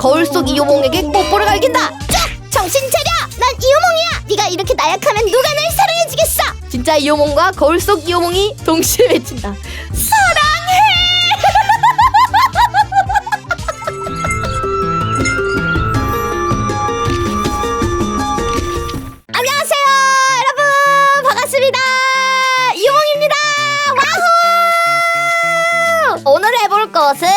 거울 속 이호몽에게 뽀뽀를 갈긴다. 쭉! 정신 차려! 난 이호몽이야! 네가 이렇게 나약하면 누가 날 사랑해주겠어! 진짜 이호몽과 거울 속 이호몽이 동시에 외친다. 해볼 것은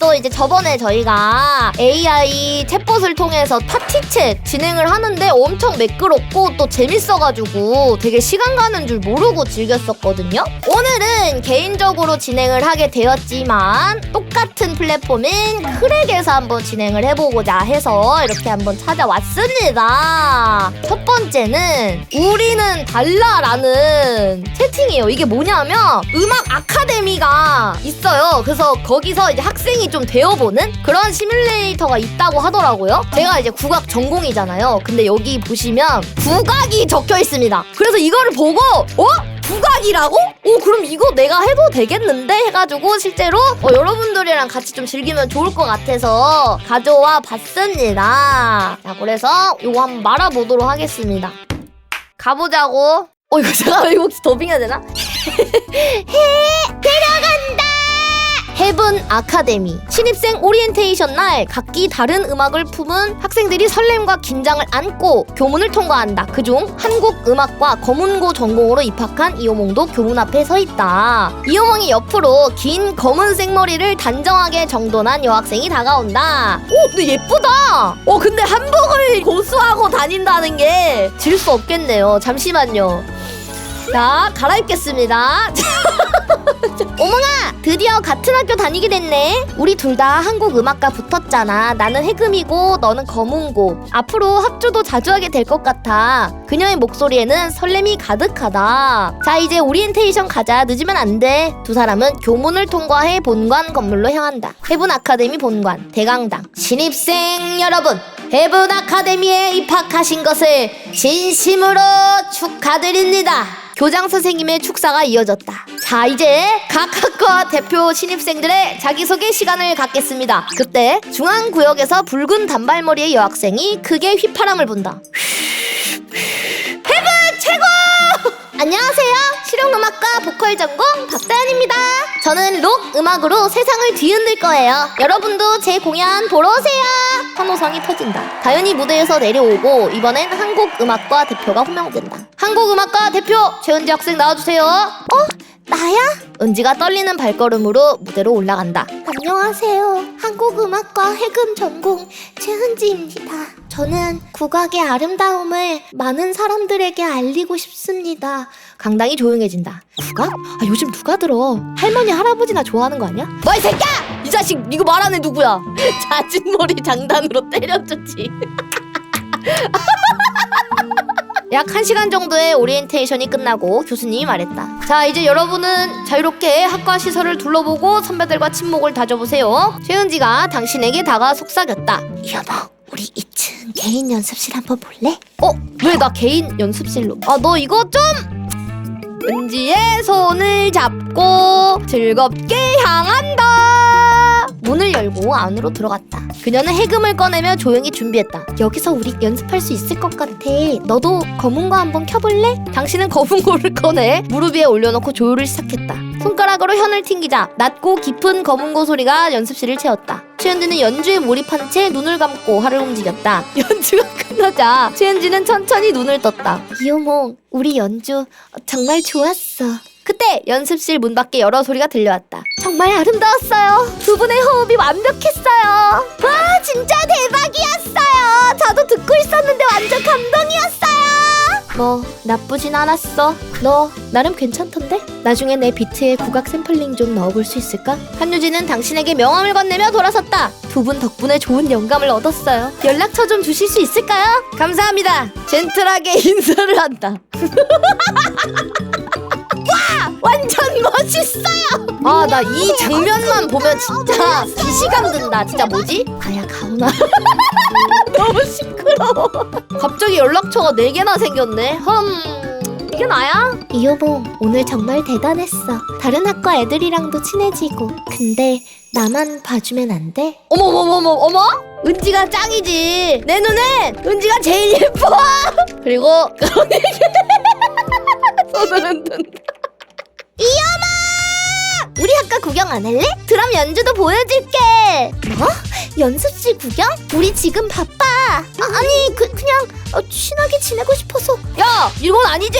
또 이제 저번에 저희가 AI 챗봇을 통해서 파티챗 진행을 하는데 엄청 매끄럽고 또 재밌어가지고 되게 시간 가는 줄 모르고 즐겼었거든요 오늘은 개인적으로 진행을 하게 되었지만 똑같은 플랫폼인 크랙에서 한번 진행을 해보고자 해서 이렇게 한번 찾아왔습니다 첫 번째는 우리는 달라라는 채팅이에요. 이게 뭐냐면 음악 아카데미가 있어요. 그래서 거기서 이제 학생이 좀 되 어보는 그런 시뮬레이터가 있다고 하더라고요. 제가 이제 국악 전공이잖아요. 근데 여기 보시면 국악이 적혀 있습니다. 그래서 이거를 보고 어? 국악이라고? 오 그럼 이거 내가 해도 되겠는데 해가지고 실제로 어, 여러분들이랑 같이 좀 즐기면 좋을 것 같아서 가져와 봤습니다. 자 그래서 이거 한번 말아보도록 하겠습니다. 가보자고. 어 이거 잠깐만 이거 혹시 더빙해야 되나? 해 데려간다. 헤븐 아카데미 신입생 오리엔테이션 날 각기 다른 음악을 품은 학생들이 설렘과 긴장을 안고 교문을 통과한다. 그중 한국 음악과 검은고 전공으로 입학한 이호몽도 교문 앞에 서 있다. 이호몽이 옆으로 긴 검은색 머리를 단정하게 정돈한 여학생이 다가온다. 오, 근데 예쁘다. 어, 근데 한복을 고수하고 다닌다는 게 질 수 없겠네요. 잠시만요. 자, 갈아입겠습니다. 어머나! 드디어 같은 학교 다니게 됐네. 우리 둘 다 한국 음악과 붙었잖아. 나는 해금이고 너는 검은고. 앞으로 합주도 자주 하게 될 것 같아. 그녀의 목소리에는 설렘이 가득하다. 자, 이제 오리엔테이션 가자. 늦으면 안 돼. 두 사람은 교문을 통과해 본관 건물로 향한다. 해븐 아카데미 본관, 대강당. 신입생 여러분! 해븐 아카데미에 입학하신 것을 진심으로 축하드립니다. 교장 선생님의 축사가 이어졌다. 자, 이제 각 학과 대표 신입생들의 자기소개 시간을 갖겠습니다. 그때 중앙구역에서 붉은 단발머리의 여학생이 크게 휘파람을 분다. 해븐 최고! 안녕하세요. 실용음악과 보컬 전공 박다연입니다. 저는 록 음악으로 세상을 뒤흔들 거예요. 여러분도 제 공연 보러 오세요. 환호성이 터진다. 다연이 무대에서 내려오고 이번엔 한국음악과 대표가 호명된다. 한국음악과 대표 최은지 학생 나와주세요. 어? 나야? 은지가 떨리는 발걸음으로 무대로 올라간다. 안녕하세요. 한국음악과 해금 전공 최은지입니다. 저는 국악의 아름다움을 많은 사람들에게 알리고 싶습니다. 강당이 조용해진다. 국악? 아 요즘 누가 들어? 할머니 할아버지나 좋아하는 거 아니야? 뭐이 새끼야! 이 자식 이거 말하는 누구야? 자진 머리 장단으로 때려주지. 약 1시간 정도의 오리엔테이션이 끝나고 교수님이 말했다. 자, 이제 여러분은 자유롭게 학과 시설을 둘러보고 선배들과 친목을 다져보세요. 최은지가 당신에게 다가 속삭였다. 여보, 우리 2층 개인 연습실 한번 볼래? 어? 왜 나 개인 연습실로? 아, 너 이거 좀... 은지의 손을 잡고 즐겁게 향한다. 문을 열고 안으로 들어갔다. 그녀는 해금을 꺼내며 조용히 준비했다. 여기서 우리 연습할 수 있을 것 같아. 너도 검은고 한번 켜볼래? 당신은 검은고를 꺼내 무릎 위에 올려놓고 조율을 시작했다. 손가락으로 현을 튕기자 낮고 깊은 검은고 소리가 연습실을 채웠다. 최은지는 연주에 몰입한 채 눈을 감고 활을 움직였다. 연주가 끝나자 최은지는 천천히 눈을 떴다. 이호몽, 우리 연주 정말 좋았어. 그때 연습실 문 밖에 여러 소리가 들려왔다. 정말 아름다웠어요. 두 분의 호흡이 완벽했어요. 와, 진짜 대박이었어요. 저도 듣고 있었는데 완전 감동이었어요. 뭐 나쁘진 않았어. 너 나름 괜찮던데? 나중에 내 비트에 국악 샘플링 좀 넣어볼 수 있을까? 한유진은 당신에게 명함을 건네며 돌아섰다. 두 분 덕분에 좋은 영감을 얻었어요. 연락처 좀 주실 수 있을까요? 감사합니다. 젠틀하게 인사를 한다. 완전 멋있어요. 아 나 이 장면만 보면 진짜 기시감 든다. 진짜 뭐지? 아야 가훈아. 너무 시끄러워. 갑자기 연락처가 4 개나 생겼네. 흠. 이게 나야? 이호봉 오늘 정말 대단했어. 다른 학과 애들이랑도 친해지고. 근데 나만 봐주면 안 돼? 어머 어머 어머 어머. 은지가 짱이지. 내 눈엔 은지가 제일 예뻐. 그리고 손을 흔든다. 구경 안 할래? 드럼 연주도 보여줄게. 뭐? 연습실 구경? 우리 지금 바빠. 아, 아니 그 그냥 어, 친하게 지내고 싶어서. 야, 이건 아니지.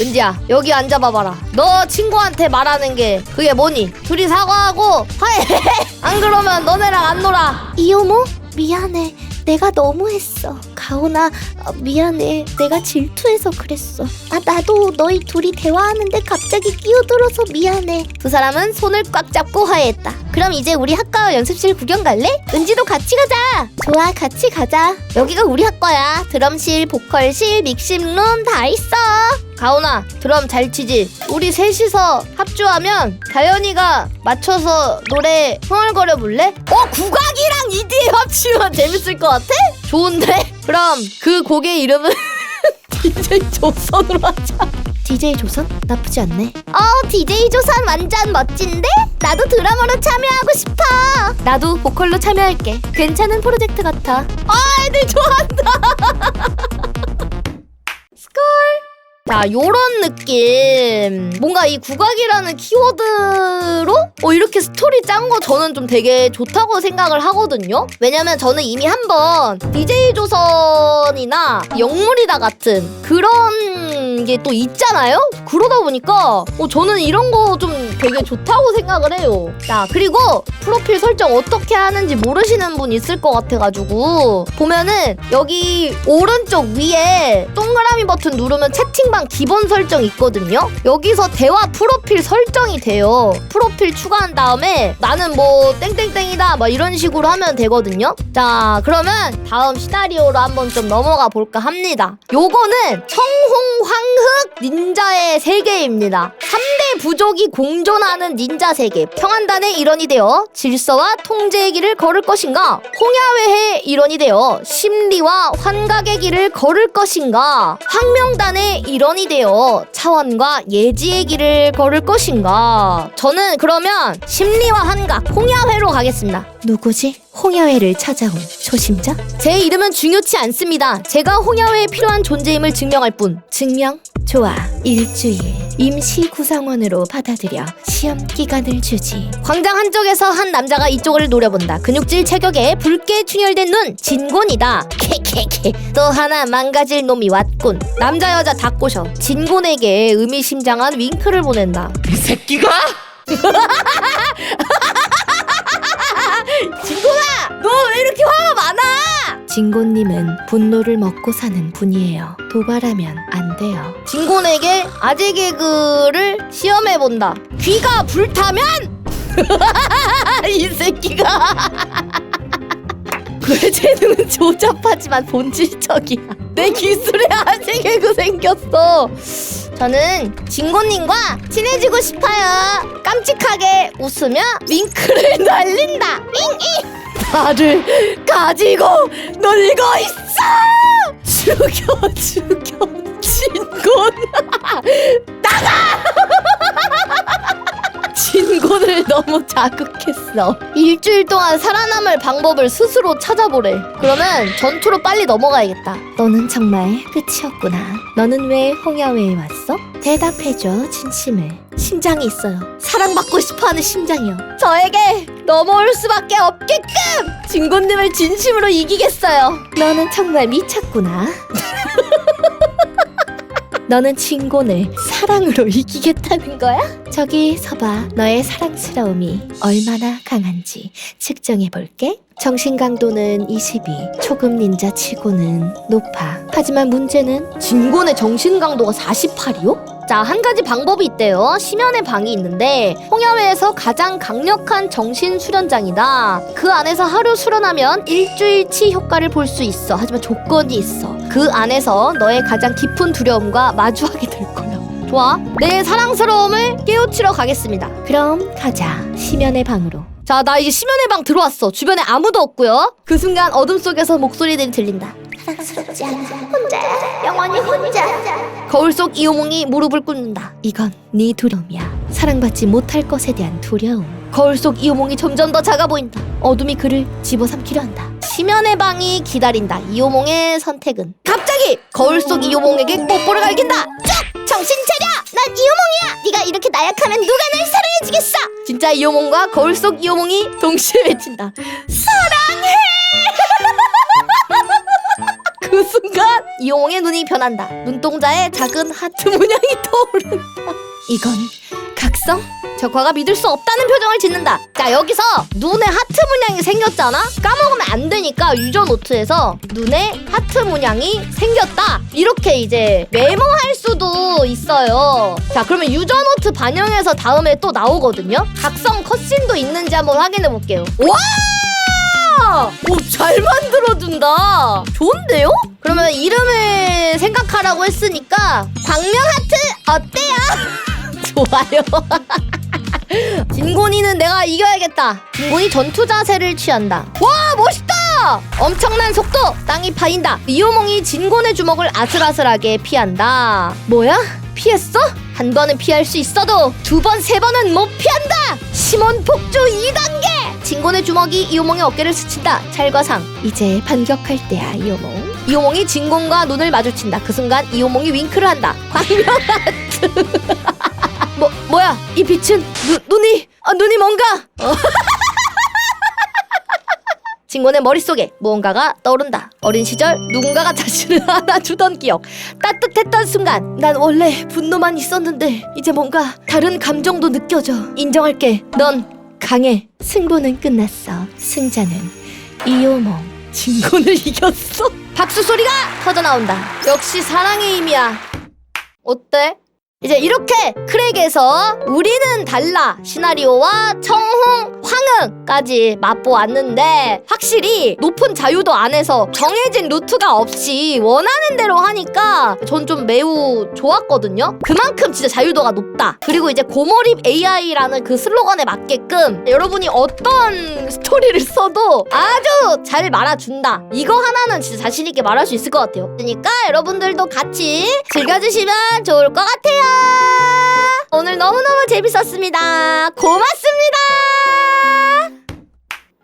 은지야, 여기 앉아봐봐라. 너 친구한테 말하는 게 그게 뭐니? 둘이 사과하고 화해. 안 그러면 너네랑 안 놀아. 이호모 미안해. 내가 너무했어. 가온아 어, 미안해. 내가 질투해서 그랬어. 아 나도 너희 둘이 대화하는데 갑자기 끼어들어서 미안해. 두 사람은 손을 꽉 잡고 화해했다. 그럼 이제 우리 학과 연습실 구경 갈래? 은지도 같이 가자. 좋아 같이 가자. 여기가 우리 학과야. 드럼실, 보컬실, 믹싱룸 다 있어. 가온아, 드럼 잘 치지? 우리 셋이서 합주하면 다현이가 맞춰서 노래 흥얼거려 볼래? 어, 국악이랑 EDM 합치면 재밌을 것 같아? 좋은데? 그럼 그 곡의 이름은 DJ 조선으로 하자. DJ 조선? 나쁘지 않네. 어, DJ 조선 완전 멋진데? 나도 드러머로 참여하고 싶어. 나도 보컬로 참여할게. 괜찮은 프로젝트 같아. 아, 애들 좋아한다. 자, 요런 느낌. 뭔가 이 국악이라는 키워드로 어, 이렇게 스토리 짠 거 저는 좀 되게 좋다고 생각을 하거든요. 왜냐면 저는 이미 한번 DJ 조선이나 영물이다 같은 그런 게 또 있잖아요? 그러다 보니까 어, 저는 이런 거 좀 되게 좋다고 생각을 해요. 자, 그리고 프로필 설정 어떻게 하는지 모르시는 분 있을 것 같아가지고 보면은 여기 오른쪽 위에 동그라미 버튼 누르면 채팅방 기본 설정 있거든요. 여기서 대화 프로필 설정이 돼요. 프로필 추가한 다음에 나는 뭐 땡땡땡이다 막 이런 식으로 하면 되거든요. 자, 그러면 다음 시나리오로 한번 좀 넘어가 볼까 합니다. 요거는 청홍황 흑 닌자의 세계입니다. 3대 부족이 공존하는 닌자 세계. 평안단의 일원이 되어 질서와 통제의 길을 걸을 것인가? 홍야회의 일원이 되어 심리와 환각의 길을 걸을 것인가? 황명단의 일원이 되어 차원과 예지의 길을 걸을 것인가? 저는 그러면 심리와 환각, 홍야회로 가겠습니다. 누구지? 홍야회를 찾아온 초심자? 제 이름은 중요치 않습니다. 제가 홍야회에 필요한 존재임을 증명할 뿐. 증명? 좋아. 일주일. 임시 구성원으로 받아들여 시험 기간을 주지. 광장 한쪽에서 한 남자가 이쪽을 노려본다. 근육질 체격에 붉게 충혈된 눈, 진곤이다. 케케케. 또 하나 망가질 놈이 왔군. 남자 여자 다 꼬셔. 진곤에게 의미심장한 윙크를 보낸다. 이 새끼가? 진곤님은 분노를 먹고 사는 분이에요. 도발하면 안 돼요. 진곤에게 아재 개그를 시험해 본다. 귀가 불타면 이 새끼가 그의 재능은 조잡하지만 본질적이야. 내 기술에 아재 개그 생겼어. 저는 진곤님과 친해지고 싶어요. 깜찍하게 웃으며 윙크를 날린다. 잉잉. 나를 가지고 놀고 있어. 죽여 죽여 진곤 나가. 진곤을 너무 자극했어. 일주일 동안 살아남을 방법을 스스로 찾아보래. 그러면 전투로 빨리 넘어가야겠다. 너는 정말 끝이었구나. 너는 왜 홍야회에 왔어? 대답해줘, 진심을. 심장이 있어요. 사랑받고 싶어하는 심장이요. 저에게 넘어올 수밖에 없게끔 진곤님을 진심으로 이기겠어요. 너는 정말 미쳤구나. 너는 진곤을 사랑으로 이기겠다는 거야? 저기 서봐. 너의 사랑스러움이 얼마나 강한지 측정해볼게. 정신 강도는 22. 초급 닌자 치고는 높아. 하지만 문제는 진곤의 정신 강도가 48이요? 자, 한 가지 방법이 있대요. 심연의 방이 있는데 홍야회에서 가장 강력한 정신 수련장이다. 그 안에서 하루 수련하면 일주일치 효과를 볼 수 있어. 하지만 조건이 있어. 그 안에서 너의 가장 깊은 두려움과 마주하게 될 거야. 좋아. 내 사랑스러움을 깨우치러 가겠습니다. 그럼 가자. 심연의 방으로. 자, 나 이제 심연의 방 들어왔어. 주변에 아무도 없고요. 그 순간 어둠 속에서 목소리들이 들린다. 사랑스럽지 않아. 혼자야. 영원히 혼자. 거울 속 이호몽이 무릎을 꿇는다. 이건 네 두려움이야. 사랑받지 못할 것에 대한 두려움. 거울 속 이호몽이 점점 더 작아 보인다. 어둠이 그를 집어삼키려 한다. 심연의 방이 기다린다. 이호몽의 선택은 갑자기 거울 속 이호몽에게 뽀뽀를 갈긴다. 쭉 정신 차려. 난 이호몽이야. 네가 이렇게 나약하면 누가 날 사랑해주겠어. 진짜 이호몽과 거울 속 이호몽이 동시에 외친다. 사랑해. 이호몽의 눈이 변한다. 눈동자에 작은 하트 문양이 떠오른다. 이건 각성? 적화가 믿을 수 없다는 표정을 짓는다. 자 여기서 눈에 하트 문양이 생겼잖아. 까먹으면 안 되니까 유저 노트에서 눈에 하트 문양이 생겼다. 이렇게 이제 메모할 수도 있어요. 자 그러면 유저 노트 반영해서 다음에 또 나오거든요. 각성 컷신도 있는지 한번 확인해 볼게요. 와! 오, 잘 만들어준다. 좋은데요? 그러면 이름을 생각하라고 했으니까 광명하트 어때요? 좋아요. 진곤이는 내가 이겨야겠다. 진곤이 전투 자세를 취한다. 와 멋있다. 엄청난 속도. 땅이 파인다. 이호몽이 진곤의 주먹을 아슬아슬하게 피한다. 뭐야? 피했어? 한 번은 피할 수 있어도 두 번, 세 번은 못 피한다. 심원 폭주 2단계. 진곤의 주먹이 이호몽의 어깨를 스친다. 찰과상. 이제 반격할 때야, 이호몽. 이호몽이 진곤과 눈을 마주친다. 그 순간 이호몽이 윙크를 한다. 광명하트. 뭐 뭐야? 이 빛은 눈 눈이 아 눈이 뭔가. 어. 진곤의 머릿속에 무언가가 떠오른다. 어린 시절 누군가가 자신을 안아주던 기억. 따뜻했던 순간. 난 원래 분노만 있었는데 이제 뭔가 다른 감정도 느껴져. 인정할게. 넌 강해. 승부는 끝났어. 승자는 이호몽. 진곤을 이겼어. 박수 소리가 터져 나온다. 역시 사랑의 힘이야. 어때? 이제 이렇게 크랙에서 우리는 달라 시나리오와 청홍, 황흥까지 맛보았는데 확실히 높은 자유도 안에서 정해진 루트가 없이 원하는 대로 하니까 전 좀 매우 좋았거든요. 그만큼 진짜 자유도가 높다. 그리고 이제 고몰입 AI라는 그 슬로건에 맞게끔 여러분이 어떤 스토리를 써도 아주 잘 말아준다. 이거 하나는 진짜 자신 있게 말할 수 있을 것 같아요. 그러니까 여러분들도 같이 즐겨주시면 좋을 것 같아요. 오늘 너무너무 재밌었습니다. 고맙습니다.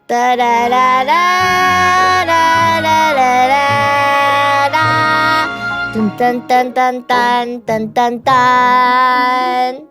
따라라라라라라라 딴딴딴딴딴딴딴딴